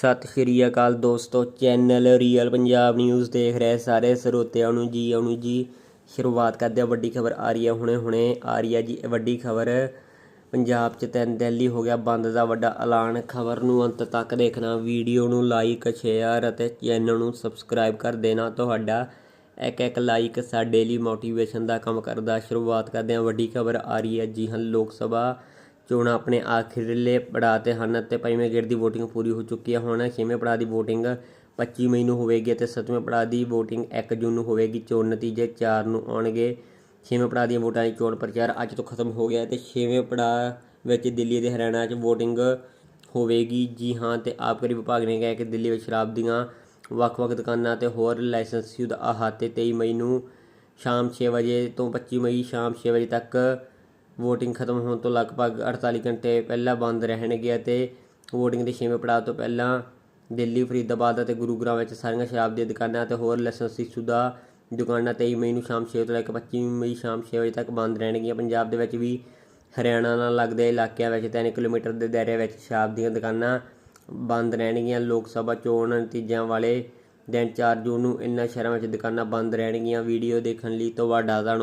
ਸਤਿ ਸ਼੍ਰੀ ਅਕਾਲ ਦੋਸਤੋ, channel real Punjab news ਦੇਖ ਰਹੇ ਸਾਰੇ ਸਰੋਤਿਆਂ ਨੂੰ ਜੀ ਆਉਣ ਜੀ, ਸ਼ੁਰੂਆਤ ਕਰਦੇ ਆ ਵੱਡੀ ਖਬਰ ਆ ਰਹੀ ਹੈ ਹੁਣੇ ਹੁਣੇ ਆ ਰਹੀ ਹੈ ਜੀ ਵੱਡੀ ਖਬਰ ਪੰਜਾਬ 'ਚ ਤਿੰਨ ਦਿੱਲੀ ਹੋ ਗਿਆ ਬੰਦ ਦਾ ਵੱਡਾ ਐਲਾਨ, ਖਬਰ ਨੂੰ ਅੰਤ ਤੱਕ ਦੇਖਣਾ, ਵੀਡੀਓ ਨੂੰ ਲਾਈਕ ਸ਼ੇਅਰ ਅਤੇ ਚੈਨਲ ਨੂੰ ਸਬਸਕ੍ਰਾਈਬ ਕਰ ਦੇਣਾ, ਤੁਹਾਡਾ ਇੱਕ ਇੱਕ ਲਾਈਕ ਸਾਡੇ ਲਈ ਮੋਟੀਵੇਸ਼ਨ ਦਾ ਕੰਮ ਕਰਦਾ। ਸ਼ੁਰੂਆਤ ਕਰਦੇ ਹਾਂ, ਵੱਡੀ ਖਬਰ ਆ ਰਹੀ ਹੈ ਜੀ ਹਾਂ ਲੋਕ ਸਭਾ ਚੋਣਾਂ ਆਪਣੇ ਆਖਿਰਲੇ ਪੜਾਅ ਤੇ ਹਨ ਅਤੇ ਪੰਜਵੇਂ ਗੇੜ ਦੀ VOTING ਪੂਰੀ ਹੋ ਚੁੱਕੀ ਹੈ ਹੁਣ ਛੇਵੇਂ ਪੜਾਅ ਦੀ VOTING 25 ਮਈ ਨੂੰ ਹੋਵੇਗੀ ਅਤੇ ਸੱਤਵੇਂ ਪੜਾਅ ਦੀ VOTING 1 ਜੂਨ ਨੂੰ ਹੋਵੇਗੀ, ਚੋਣ ਨਤੀਜੇ 4 ਨੂੰ ਆਉਣਗੇ। ਛੇਵੇਂ ਪੜਾਅ ਦੀਆਂ ਵੋਟਾਂ ਦੀ ਚੋਣ ਪ੍ਰਚਾਰ ਅੱਜ ਤੋਂ ਖਤਮ ਹੋ ਗਿਆ ਹੈ ਤੇ ਛੇਵੇਂ ਪੜਾਅ ਵਿੱਚ ਦਿੱਲੀ ਤੇ ਹਰਿਆਣਾ 'ਚ VOTING ਹੋਵੇਗੀ। ਜੀ ਹਾਂ, ਤੇ ਆਬਕਾਰੀ ਵਿਭਾਗ ਨੇ ਕਿਹਾ ਕਿ ਦਿੱਲੀ ਵਿੱਚ ਸ਼ਰਾਬ ਦੀਆਂ ਵੱਖ-ਵੱਖ ਦੁਕਾਨਾਂ ਤੇ ਹੋਰ ਲਾਇਸੈਂਸਯੁਕਤ ਅਹਾਤੇ 23 ਮਈ ਨੂੰ ਸ਼ਾਮ 6 ਵਜੇ ਤੋਂ 25 ਮਈ ਸ਼ਾਮ 6 ਵਜੇ ਤੱਕ VOTING ਖਤਮ ਹੋਣ ਤੋਂ ਲਗਭਗ 48 ਘੰਟੇ ਪਹਿਲਾਂ ਬੰਦ ਰਹਿਣਗੇ ਅਤੇ VOTING ਦੇ ਛੇਵੇਂ ਪੜਾਅ ਤੋਂ ਪਹਿਲਾਂ ਦਿੱਲੀ, ਫਰੀਦਾਬਾਦ ਅਤੇ ਗੁਰੂਗ੍ਰਾਮ ਵਿੱਚ ਸਾਰੀਆਂ ਸ਼ਰਾਬ ਦੀਆਂ ਦੁਕਾਨਾਂ ਅਤੇ ਹੋਰ ਲਾਇਸੈਂਸਯੁਕਤ ਦੁਕਾਨਾਂ 23 ਮਈ ਨੂੰ ਸ਼ਾਮ 6 ਤੋਂ ਲੈ ਕੇ 25 ਮਈ ਸ਼ਾਮ 6 ਵਜੇ ਤੱਕ ਬੰਦ ਰਹਿਣਗੀਆਂ। ਪੰਜਾਬ ਦੇ ਵਿੱਚ ਵੀ ਹਰਿਆਣਾ ਨਾਲ ਲੱਗਦੇ ਇਲਾਕਿਆਂ ਵਿੱਚ 3 ਕਿਲੋਮੀਟਰ ਦੇ ਦਾਇਰੇ ਵਿੱਚ ਸ਼ਰਾਬ ਦੀਆਂ ਦੁਕਾਨਾਂ ਬੰਦ ਰਹਿਣਗੀਆਂ। ਲੋਕ ਸਭਾ ਚੋਣ ਨਤੀਜਿਆਂ ਵਾਲੇ ਦਿਨ 4 ਜੂਨ ਨੂੰ ਇਨ੍ਹਾਂ ਸ਼ਹਿਰਾਂ ਵਿੱਚ ਦੁਕਾਨਾਂ ਬੰਦ ਰਹਿਣਗੀਆਂ। ਵੀਡੀਓ ਦੇਖਣ ਲਈ ਤੁਹਾਡਾ ਧੰਨਵਾਦ